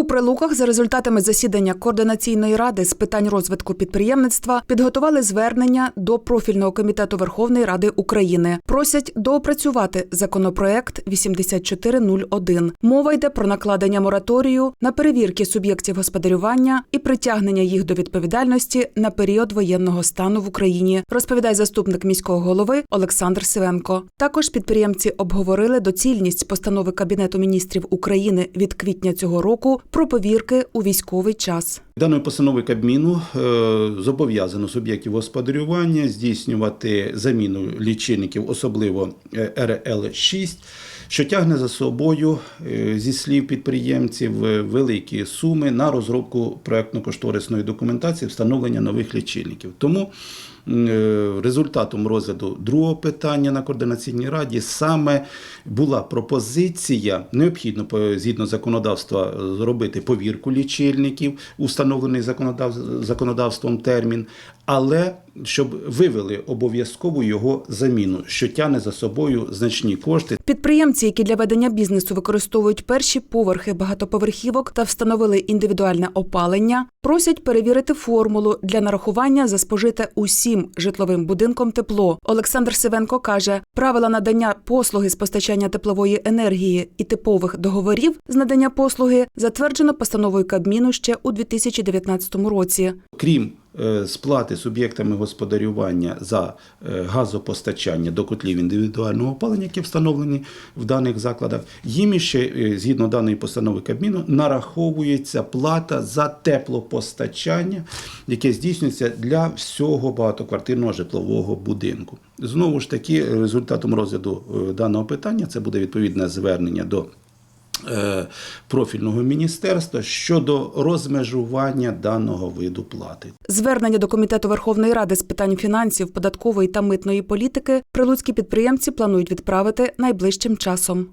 У прилуках за результатами засідання координаційної ради з питань розвитку підприємництва підготували звернення до профільного комітету Верховної Ради України. Просять доопрацювати законопроект 8401. Мова йде про накладення мораторію на перевірки суб'єктів господарювання і притягнення їх до відповідальності на період воєнного стану в Україні. Розповідає заступник міського голови Олександр Сивенко. Також підприємці обговорили доцільність постанови Кабінету міністрів України від квітня цього року про повірки у військовий час. Даною постановою Кабміну е, зобов'язано суб'єктів господарювання здійснювати заміну лічильників, особливо е, РЛ-6, що тягне за собою, е, зі слів підприємців, великі суми на розробку проектно-кошторисної документації встановлення нових лічильників. Тому результатом розгляду другого питання на координаційній раді саме була пропозиція необхідно по- згідно законодавства е, зробити повірку лічильників, установлений законодав- законодавством термін, але щоб вивели обов'язкову його заміну, що тягне за собою значні кошти. Підприємці, які для ведення бізнесу використовують перші поверхи багатоповерхівок та встановили індивідуальне опалення, просять перевірити формулу для нарахування за спожите усім житловим будинком тепло. Олександр Сивенко каже, правила надання послуги з постачання теплової енергії і типових договорів з надання послуги затверджено постановою Кабміну ще у 2019 році. Крім е, сплати суб'єктами господарювання за е, газопостачання до котлів індивідуального опалення, які встановлені в даних закладах, їм іще, е, згідно даної постанови Кабміну, нараховується плата за теплопостачання, яке здійснюється для всього багатоквартирного житлового будинку. Знову ж таки, результатом розгляду е, даного питання це буде відповідне звернення до е, профільного міністерства щодо розмежування даного виду плати. Звернення до комітету Верховної Ради з питань фінансів, податкової та митної політики прилуцькі підприємці планують відправити найближчим часом.